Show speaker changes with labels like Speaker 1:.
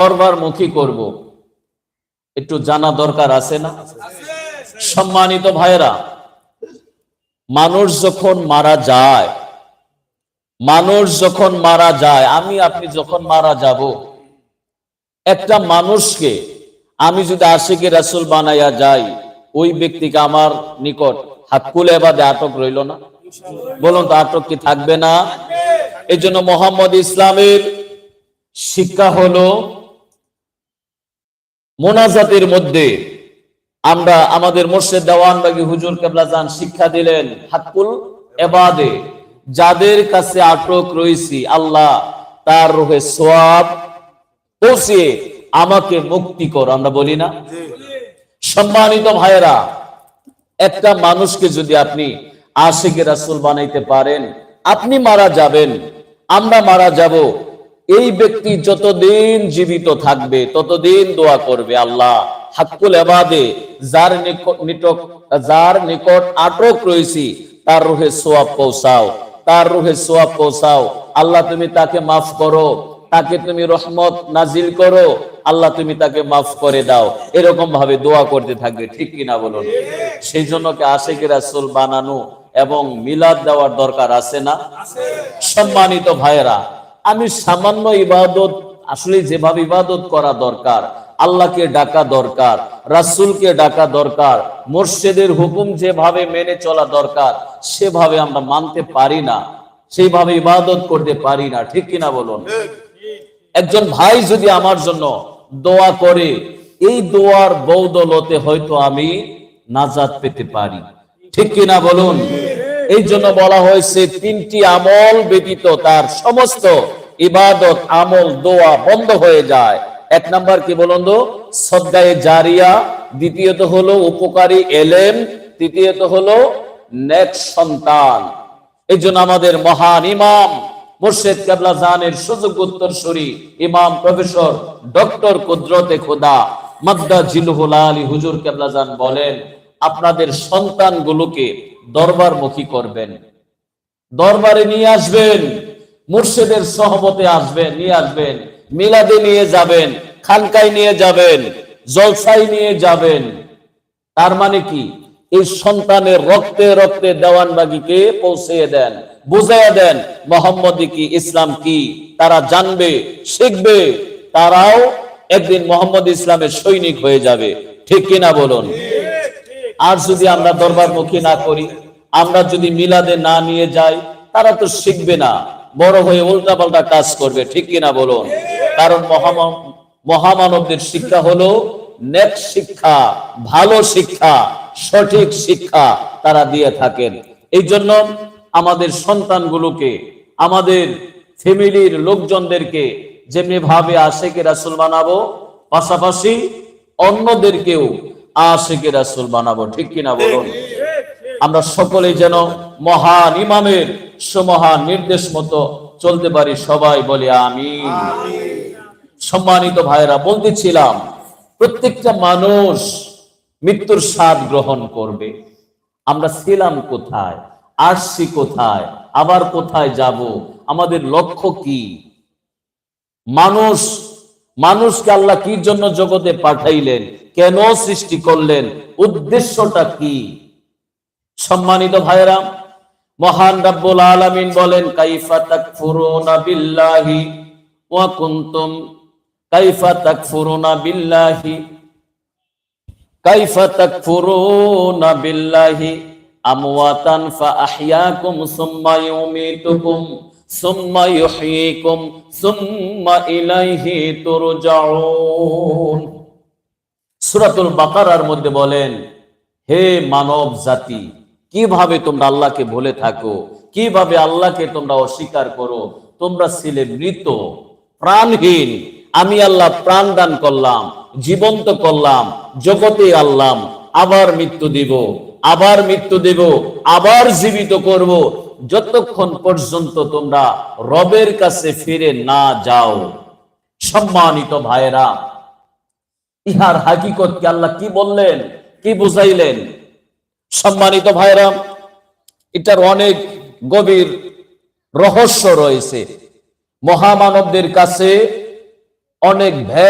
Speaker 1: করবার মুখী করব? একটু জানা দরকার আছে না? সম্মানিত ভাইরা মানুষ যখন মারা যায়, মানুষ যখন মারা যায়, আমি আপনি যখন মারা যাব, একটা মানুষকে আমি যদি আশিকে রাসুল বানাইয়া যাই, ওই ব্যক্তিকে আমার নিকট হাত কুলে বাদে আটক রইল না? বলুন তো আটক কি থাকবে না? এই জন্য মোহাম্মদ ইসলামের শিক্ষা হলো মোনাজাতের মধ্যে আমরা আমাদের মোর্শেদ দেওয়ানবাগি হুজুর কেবলা যান শিক্ষা দিলেন হাতকুল এবাদে। যাদের কাছে আটক রয়েছি, আল্লাহ তার রোহে সোয়াব পৌঁছে আমাকে মুক্তি কর, আমরা বলি না? সম্মানিত ভাইয়েরা, একটা মানুষকে যদি আপনি আশিকে রাসুল বানাইতে পারেন, আপনি মারা যাবেন, আমরা মারা যাব। এই ব্যক্তি যতদিন জীবিত থাকবে, ততদিন দোয়া করবে আল্লাহ। হাক্কুল এবাদে যার নিকট নিটক যার নিকট আটক রয়েছি, তার রুহে সোয়াব পৌঁছাও। তার রুহে সোয়াব পৌঁছাও। আল্লাহ তুমি তাকে মাফ করো। তাকে তুমি রহমত নাজিল করো। আল্লাহ তুমি তাকে মাফ করে দাও। এরকম ভাবে দোয়া করতে থাকবে, ঠিক কিনা বলুন? সেই জন্য কি আশেখ রাসুল বানানো এবং মিলাদ দেওয়ার দরকার আছে না? সম্মানিত ভাইয়েরা আমি সামান্য ইবাদত, আসলে যেভাবে ইবাদত করা দরকার, আল্লাহকে ডাকা দরকার, রাসুলকে ডাকা দরকার, মোর্শেদের হুকুম যেভাবে মেনে চলা দরকার, সেভাবে আমরা মানতে পারি না, সেইভাবে ইবাদত করতে পারি না, ঠিক কিনা বলুন? একজন ভাই যদি আমার জন্য দোয়া করে, এই দোয়ার বৌদলতে হয়তো আমি নাজাদ পেতে পারি, ঠিক কিনা বলুন? এই জন্য বলা হয়েছে, তিনটি আমল ব্যতীত তার সমস্ত ইবাদত, আমল, দোয়া বন্ধ হয়ে যায়। এক নাম্বার কি বলুন তো? সদ্গায়ে জারিয়া, দ্বিতীয়ত হলো উপকারী এলেম, তৃতীয়ত হলো নেক সন্তান। এই জন্য আমাদের মহান ইমাম মুর্শেদ কেবলা ইমাম প্রফেসর ডক্টর মাদ্দা আলী হুজুর বলেন আপনাদের সন্তানগুলোকে দরবারমুখী করবেন। দরবারে নিয়ে আসবেন, মুর্শেদের সহমতে আসবেন, নিয়ে আসবেন, মিলাদে নিয়ে যাবেন, খানকায় নিয়ে যাবেন জলসাই নিয়ে যাবেন। তার মানে কি? এই সন্তানের রক্তে রক্তে দেওয়ানবাগিকে পৌঁছে দেন, বুঝাইয়া দেন মোহাম্মদী কি, ইসলাম কি, তারা জানবে, শিখবে, তারাও একদিন মোহাম্মদ ইসলামের সৈনিক হয়ে যাবে। ঠিক কিনা বলুন? আর যদি আমরা দরবার মুখী না করি, আমরা যদি মিলাদে না নিয়ে যাই, তারা তো শিখবে না। বড় হয়ে উল্টা পাল্টা কাজ করবে, ঠিক কিনা বলুন? কারণ মহাম- মহামানবদের শিক্ষা হলো নেক শিক্ষা, ভালো শিক্ষা, সঠিক শিক্ষা তারা দিয়ে থাকেন। এই জন্য আমাদের সন্তানগুলোকে, আমাদের ফ্যামিলির লোকজনদেরকে যেমনি ভাবে আশেকে রাসুল বানাবো, পাশাপাশি অন্যদেরকেও আশেকে রাসুল বানাবো ঠিক কিনা বলুন? আমরা সকলে যেন মহান ইমামের সুমহান নির্দেশ মতো চলতে পারি সবাই বলে আমি সম্মানিত ভাইরা বলতেছিলাম প্রত্যেকটা মানুষ মৃত্যুর স্বাদ গ্রহণ করবে। আমরা ছিলাম কোথায়? আসছি কোথায়? আবার কোথায় যাব? আমাদের লক্ষ্য কি? মানুষ মানুষকে আল্লাহ কি জন্য জগতে পাঠাইলেন? কেন সৃষ্টি করলেন? উদ্দেশ্যটা কি? সম্মানিত ভাইরা মহান রাব্বুল আলামিন বলেন, কাইফা তাকফুরুনা বিল্লাহি ওয়া কুনতুম, কাইফা তাকফুরুনা বিল্লাহি, কাইফা তাকফুরুনা বিল্লাহি আমওয়াতান ফাআহইয়াকুম সুম্মা ইউমীতুকুম। সুম্মা বাকারার মধ্যে বলেন, হে মানব জাতি, কীভাবে তোমরা আল্লাহকে ভুলে থাকো? কীভাবে আল্লাহকে তোমরা অস্বীকার করো? তোমরা ছিলে মৃত, প্রাণহীন। আমি আল্লাহ প্রাণ দান করলাম, জীবন্ত করলাম, জগতে আল্লাহ আবার মৃত্যু দিব, আবার মৃত্যু দেব, আবার জীবিত করব। যতক্ষণ পর্যন্ত তোমরা রবের কাছে ফিরে না যাও, সম্মানিত ভাইয়েরা, ইহার হাকিকত কি আল্লাহ কি বললেন, কি বুঝাইলেন? সম্মানিত ভাইরা এটার অনেক গভীর রহস্য রয়েছে। মহামানবদের কাছে অনেক ভ্যাট